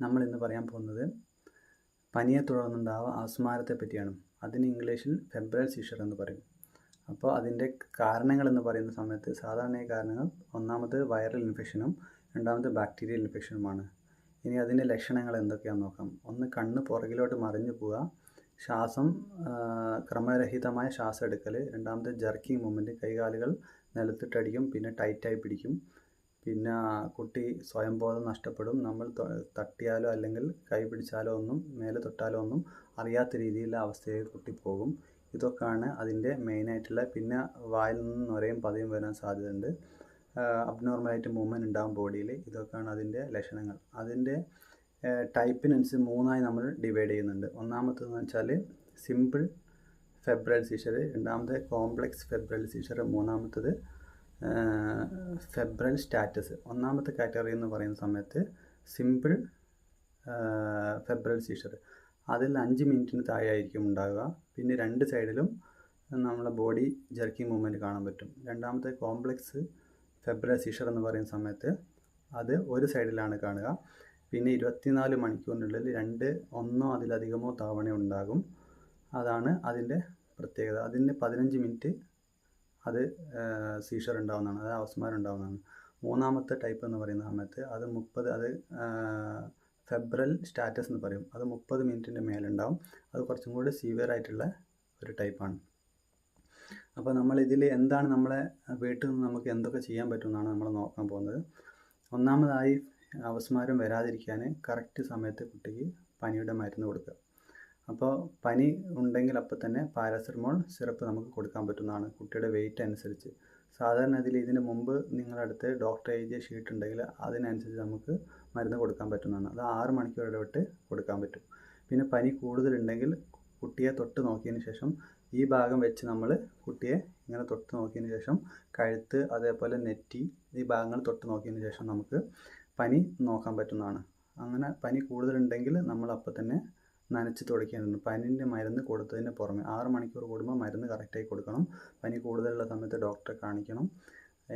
നമ്മൾ ഇന്ന് പറയാൻ പോകുന്നത് പനിയെ തുടർന്നുണ്ടാവുക ആസ്മാരത്തെ പറ്റിയാണ് അതിന് ഇംഗ്ലീഷിൽ ഫെബ്രൽ സീഷർ എന്ന് പറയും. അപ്പോൾ അതിന്റെ കാരണങ്ങൾ എന്ന് പറയുന്ന സമയത്ത് സാധാരണ കാരണങ്ങൾ ഒന്നാമത് വൈറൽ ഇൻഫെക്ഷനും രണ്ടാമത് ബാക്ടീരിയൽ ഇൻഫെക്ഷനുമാണ് ഇനി അതിന്റെ ലക്ഷണങ്ങൾ എന്തൊക്കെയാണെന്ന് നോക്കാം. ഒന്ന് കണ്ണ് പുറകിലോട്ട് മറിഞ്ഞു പോവുക ശ്വാസം ക്രമരഹിതമായ ശ്വാസം എടുക്കൽ രണ്ടാമത് ജർക്കിങ് മൂവ്മെന്റ് കൈകാലുകൾ നിലത്തിട്ടടിക്കും പിന്നെ ടൈറ്റായി പിടിക്കും. പിന്നെ കുട്ടി സ്വയംബോധം നഷ്ടപ്പെടും. നമ്മൾ തട്ടിയാലോ അല്ലെങ്കിൽ കൈ പിടിച്ചാലോ ഒന്നും മേലെ തൊട്ടാലോ ഒന്നും അറിയാത്ത രീതിയിലുള്ള അവസ്ഥയിൽ കുട്ടി പോകും. ഇതൊക്കെയാണ് അതിന്റെ മെയിനായിട്ടുള്ള പിന്നെ വായിൽ നിന്ന് ഒരേയും പതയും വരാൻ സാധ്യതയുണ്ട്. അബ്നോർമലായിട്ട് മൂവ്മെന്റ് ഉണ്ടാകും ബോഡിയിൽ ഇതൊക്കെയാണ് അതിന്റെ ലക്ഷണങ്ങൾ. അതിന്റെ ടൈപ്പിനനുസരിച്ച് മൂന്നായി നമ്മൾ ഡിവൈഡ് ചെയ്യുന്നുണ്ട്. ഒന്നാമത്തെന്ന് വെച്ചാൽ സിമ്പിൾ ഫെബ്രൽ സീഷർ രണ്ടാമത്തെ കോംപ്ലക്സ് ഫെബ്രൽ സീഷർ മൂന്നാമത്തത് ഫെബ്രൽ സ്റ്റാറ്റസ് ഒന്നാമത്തെ കാറ്റഗറി എന്ന് പറയുന്ന സമയത്ത് സിമ്പിൾ ഫെബ്രൽ സീഷർ അതിൽ അഞ്ച് മിനിറ്റിന് താഴെയായിരിക്കും ഉണ്ടാകുക പിന്നെ രണ്ട് സൈഡിലും നമ്മളെ ബോഡി ജർക്കിംഗ് മൂവ്മെന്റ് കാണാൻ പറ്റും. രണ്ടാമത്തെ കോംപ്ലക്സ് ഫെബ്രൽ സീഷർ എന്ന് പറയുന്ന സമയത്ത് അത് ഒരു സൈഡിലാണ് കാണുക. പിന്നെ ഇരുപത്തിനാല് മണിക്കൂറിനുള്ളിൽ രണ്ട് ഒന്നോ അതിലധികമോ തവണ ഉണ്ടാകും. അതാണ് അതിന്റെ പ്രത്യേകത. അതിന് പതിനഞ്ച് മിനിറ്റ് അത് സീഷർ ഉണ്ടാവുന്നതാണ് അത് അവസ്മാരം ഉണ്ടാവുന്നതാണ് മൂന്നാമത്തെ ടൈപ്പ് എന്ന് പറയുന്ന സമയത്ത് അത് മുപ്പത് അത് ഫെബ്രൽ സ്റ്റാറ്റസ് എന്ന് പറയും. അത് മുപ്പത് മിനിറ്റിന്റെ മേലുണ്ടാവും. അത് കുറച്ചും കൂടി സീവിയർ ആയിട്ടുള്ള ഒരു ടൈപ്പാണ്. അപ്പോൾ നമ്മൾ ഇതിൽ എന്താണ് നമ്മളെ വീട്ടിൽ നിന്ന് നമുക്ക് എന്തൊക്കെ ചെയ്യാൻ പറ്റുമെന്നാണ് നമ്മൾ നോക്കാൻ പോകുന്നത്. ഒന്നാമതായി അവസ്മാരം വരാതിരിക്കാൻ കറക്റ്റ് സമയത്ത് കുട്ടിക്ക് പനിയുടെ മരുന്ന് കൊടുക്കുക. അപ്പോൾ പനി ഉണ്ടെങ്കിൽ അപ്പോൾ തന്നെ പാരസെറ്റമോൾ സിറപ്പ് നമുക്ക് കൊടുക്കാൻ പറ്റുന്നതാണ് കുട്ടിയുടെ വെയിറ്റ് അനുസരിച്ച്. സാധാരണ ഇതിൽ ഇതിന് മുമ്പ് നിങ്ങളുടെ അടുത്ത് ഡോക്ടർ എഴുതിയ ഷീറ്റ് ഉണ്ടെങ്കിൽ അതിനനുസരിച്ച് നമുക്ക് മരുന്ന് കൊടുക്കാൻ പറ്റുന്നതാണ്. അത് ആറ് മണിക്കൂർ ഇടവിട്ട് കൊടുക്കാൻ പറ്റും. പിന്നെ പനി കൂടുതലുണ്ടെങ്കിൽ കുട്ടിയെ തൊട്ട് നോക്കിയതിന് ശേഷം ഈ ഭാഗം വെച്ച് നമ്മൾ കുട്ടിയെ ഇങ്ങനെ തൊട്ട് നോക്കിയതിന് ശേഷം കഴുത്ത് അതേപോലെ നെറ്റി ഈ ഭാഗങ്ങൾ തൊട്ട് നോക്കിയതിന് ശേഷം നമുക്ക് പനി നോക്കാൻ പറ്റുന്നതാണ്. അങ്ങനെ പനി കൂടുതലുണ്ടെങ്കിൽ നമ്മൾ അപ്പോൾ തന്നെ നനച്ച് തുടയ്ക്കേണ്ടതുണ്ട് പനിന്റെ മരുന്ന് കൊടുത്തതിന് പുറമെ ആറ് മണിക്കൂർ കൂടുമ്പോൾ മരുന്ന് കറക്റ്റായി കൊടുക്കണം. പനി കൂടുതലുള്ള സമയത്ത് ഡോക്ടറെ കാണിക്കണം.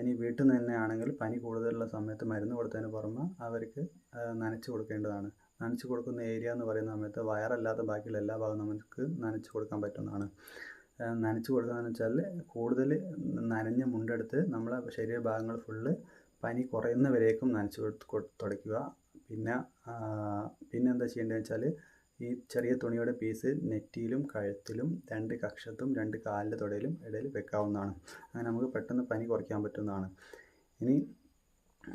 ഇനി വീട്ടിൽ നിന്ന് തന്നെ ആണെങ്കിൽ പനി കൂടുതലുള്ള സമയത്ത് മരുന്ന് കൊടുത്തതിന് പുറമെ അവർക്ക് നനച്ച് കൊടുക്കേണ്ടതാണ്. നനച്ച് കൊടുക്കുന്ന ഏരിയ എന്ന് പറയുന്ന സമയത്ത് വയറല്ലാത്ത ബാക്കിയുള്ള എല്ലാ ഭാഗവും നമുക്ക് നനച്ച് കൊടുക്കാൻ പറ്റുന്നതാണ്. നനച്ച് കൊടുക്കുന്നതെന്ന് വെച്ചാൽ കൂടുതൽ നനഞ്ഞ മുണ്ടെടുത്ത് നമ്മളെ ശരീരഭാഗങ്ങൾ ഫുള്ള് പനി കുറയുന്നവരേക്കും നനച്ച് തുടയ്ക്കുക. പിന്നെ പിന്നെ എന്താ ചെയ്യേണ്ടതെന്ന് വെച്ചാൽ ഈ ചെറിയ തുണിയുടെ പീസ് നെറ്റിയിലും കഴുത്തിലും രണ്ട് കക്ഷത്തും രണ്ട് കാലിന്റെ തുടയിലും ഇടയിൽ വെക്കാവുന്നതാണ്. അങ്ങനെ നമുക്ക് പെട്ടെന്ന് പനി കുറയ്ക്കാൻ പറ്റുന്നതാണ്. ഇനി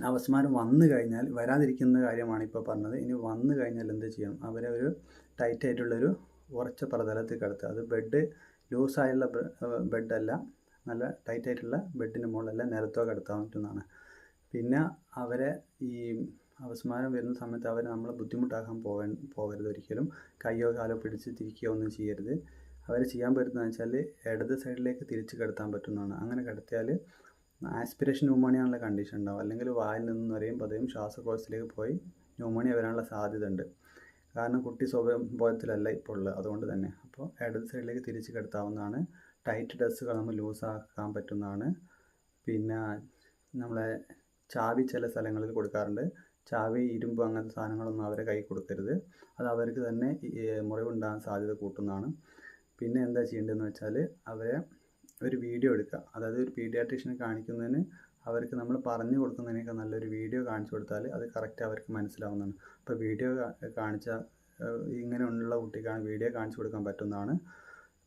അവസ്മാരം വന്നു കഴിഞ്ഞാൽ വരാതിരിക്കുന്ന കാര്യമാണ് ഇപ്പോൾ പറഞ്ഞത്. ഇനി വന്നു കഴിഞ്ഞാൽ എന്ത് ചെയ്യണം അവരെ ഒരു ടൈറ്റ് ആയിട്ടുള്ളൊരു ഉറച്ച പ്രതലത്തിൽ കിടത്തുക. അത് ബെഡ് ലൂസായുള്ള ബെഡല്ല നല്ല ടൈറ്റ് ആയിട്ടുള്ള ബെഡിന്റെ മുകളിലല്ല നിലത്തോ കിടത്താൻ പറ്റുന്നതാണ്. പിന്നെ അവരെ ഈ അവസ്മാരം വരുന്ന സമയത്ത് അവരെ നമ്മൾ ബുദ്ധിമുട്ടാക്കാൻ പോകാൻ പോകരുത് ഒരിക്കലും. കയ്യോ കാലോ പിടിച്ച് തിരിക്കുകയോ ഒന്നും ചെയ്യരുത്. അവർ ചെയ്യാൻ പറ്റുന്നതെന്ന് വെച്ചാൽ ഇടത് സൈഡിലേക്ക് തിരിച്ച് കിടത്താൻ പറ്റുന്നതാണ്. അങ്ങനെ കിടത്തിയാൽ ആസ്പിറേഷൻ ന്യൂമോണിയ എന്നുള്ള കണ്ടീഷൻ ഉണ്ടാവും അല്ലെങ്കിൽ വായിൽ നിന്ന് നിറയും പതയും ശ്വാസകോശത്തിലേക്ക് പോയി ന്യൂമോണിയ വരാനുള്ള സാധ്യത ഉണ്ട് കാരണം കുട്ടി സ്വഭാവത്തിലല്ല ഇപ്പോൾ ഉള്ളത്. അതുകൊണ്ട് തന്നെ. അപ്പോൾ ഇടത് സൈഡിലേക്ക് തിരിച്ച് കിടത്താവുന്നതാണ്. ടൈറ്റ് ഡ്രസ്സുകൾ നമ്മൾ ലൂസാക്കാൻ പറ്റുന്നതാണ്. പിന്നെ നമ്മളെ ചാവി ചില സ്ഥലങ്ങളിൽ കൊടുക്കാറുണ്ട്. ചാവി ഇരുമ്പ് അങ്ങനത്തെ സാധനങ്ങളൊന്നും അവരെ കൈ കൊടുക്കരുത്. അത് അവർക്ക് തന്നെ മുറിവുണ്ടാകാൻ സാധ്യത കൂട്ടുന്നതാണ്. പിന്നെ എന്താ ചെയ്യേണ്ടതെന്ന് വെച്ചാൽ അവരെ ഒരു വീഡിയോ എടുക്കുക. അതായത് ഒരു പീഡിയാട്രീഷ്യനെ കാണിക്കുന്നതിന് അവർക്ക് നമ്മൾ പറഞ്ഞു കൊടുക്കുന്നതിനേക്കാൾ നല്ലൊരു വീഡിയോ കാണിച്ചു കൊടുത്താൽ അത് കറക്റ്റ് അവർക്ക് മനസ്സിലാവുന്നതാണ്. അപ്പോൾ വീഡിയോ കാണിച്ച ഇങ്ങനെയുള്ള കുട്ടിക്കാണ് വീഡിയോ കാണിച്ചു കൊടുക്കാൻ പറ്റുന്നതാണ്.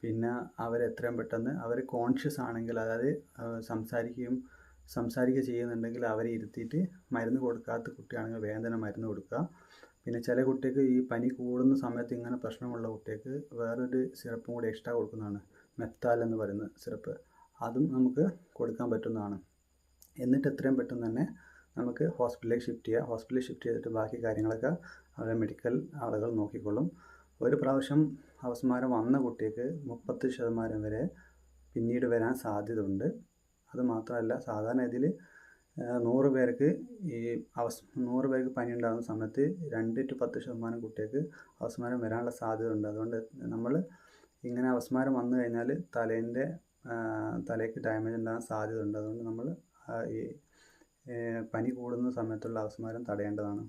പിന്നെ അവരെത്രയും പെട്ടെന്ന് അവർ കോൺഷ്യസ് ആണെങ്കിൽ അതായത് സംസാരിക്കുകയും സംസാരിക്കുക ചെയ്യുന്നുണ്ടെങ്കിൽ അവരെ ഇരുത്തിയിട്ട് മരുന്ന് കൊടുക്കാത്ത കുട്ടിയാണെങ്കിൽ വേദന മരുന്ന് കൊടുക്കുക. പിന്നെ ചില കുട്ടികൾക്ക് ഈ പനി കൂടുന്ന സമയത്ത് ഇങ്ങനെ പ്രശ്നമുള്ള കുട്ടിക്ക് വേറൊരു സിറപ്പും കൂടി എക്സ്ട്രാ കൊടുക്കുന്നതാണ്. മെത്താൽ എന്ന് പറയുന്ന സിറപ്പ്. അതും നമുക്ക് കൊടുക്കാൻ പറ്റുന്നതാണ്. എന്നിട്ട് എത്രയും പെട്ടെന്ന് തന്നെ നമുക്ക് ഹോസ്പിറ്റലിലേക്ക് ഷിഫ്റ്റ് ചെയ്യുക ഹോസ്പിറ്റലിൽ ഷിഫ്റ്റ് ചെയ്തിട്ട് ബാക്കി കാര്യങ്ങളൊക്കെ അവരെ മെഡിക്കൽ ആളുകൾ നോക്കിക്കൊള്ളും. ഒരു പ്രാവശ്യം അവസ്മാരം വന്ന കുട്ടിക്ക് മുപ്പത്തി ശതമാനം വരെ പിന്നീട് വരാൻ സാധ്യത ഉണ്ട് അത് മാത്രമല്ല സാധാരണ ഇതിൽ നൂറ് പേർക്ക് ഈ അവസ് നൂറ് പേർക്ക് പനി ഉണ്ടാകുന്ന സമയത്ത് രണ്ട് ടു പത്ത് ശതമാനം കുട്ടികൾക്ക് അവസ്മാരം വരാനുള്ള സാധ്യത ഉണ്ട് അതുകൊണ്ട് നമ്മൾ ഇങ്ങനെ അവസ്മാരം വന്നു കഴിഞ്ഞാൽ തലേന്റെ തലയ്ക്ക് ഡാമേജ് ഉണ്ടാകാൻ സാധ്യത ഉണ്ട് അതുകൊണ്ട് നമ്മൾ ഈ പനി കൂടുന്ന സമയത്തുള്ള അവസ്മാരം തടയേണ്ടതാണ്.